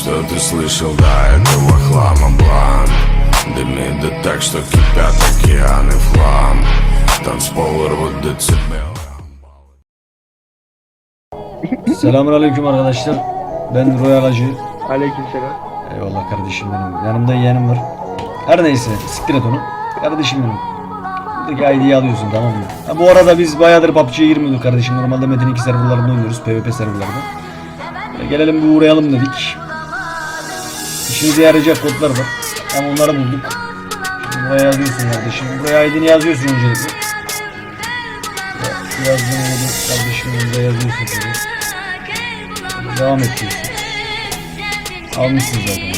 Что ты слышал до этого хлама план Дымит да так, что кипят океаны флам Танцпол рвут децибелы Selamun aleyküm arkadaşlar. Ben Royal Hacı. Aleykümselam. Eyvallah kardeşim benim. Yanımda yeğenim var. Her neyse siktir et onu. Kardeşim benim. Buradaki ID'yi alıyorsun tamam mı? Ha, bu arada biz bayağıdır PUBG'ye girmiyorduk kardeşim. Normalde Metin 2 serverlarında oynuyoruz. PvP serverlarında. E, gelelim bir uğrayalım dedik. İşimize yarayacak kodlar var. Hem onları bulduk. Şimdi buraya yazıyorsun kardeşim. Buraya ID'ni yazıyorsun öncelikle. Ya, Yazdığın kodu kardeşim önünde yazıyorsun şöyle. Devam et diyorsun. Almışsın zaten.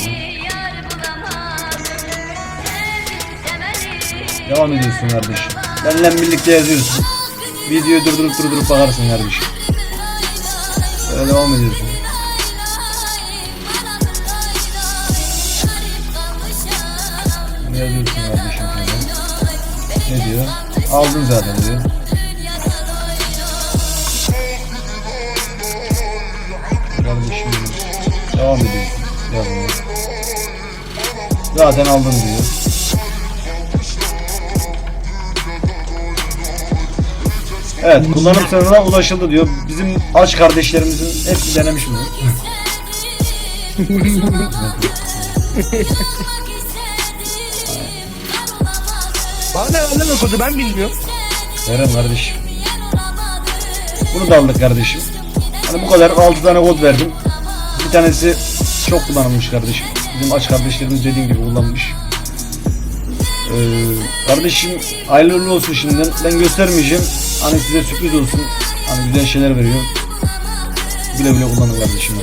Devam ediyorsun kardeşim. Benimle birlikte yazıyorsun. Videoyu durdurup durdurup bakarsın kardeşim. Böyle devam ediyorsun. Bunu yazıyorsun kardeşim şöyle. Ne diyor? Aldın zaten diyor. Kardeşim devam. Yazmaya. Zaten aldın diyor. Evet kullanım sınırına ulaşıldı diyor. Bizim aç kardeşlerimizin hepsi denemiş bunu. Bana ne öyle mi kodu ben bilmiyorum. Eren kardeşim. Bunu da aldık kardeşim. Hani bu kadar 6 tane kod verdim. Bir tanesi çok kullanılmış kardeşim. Bizim aç kardeşlerimiz dediğim gibi kullanmış. Ee, kardeşim hayırlı olsun şimdiden. Ben göstermeyeceğim. Hani size sürpriz olsun. Hani güzel şeyler veriyor. Güle güle kullanın kardeşim.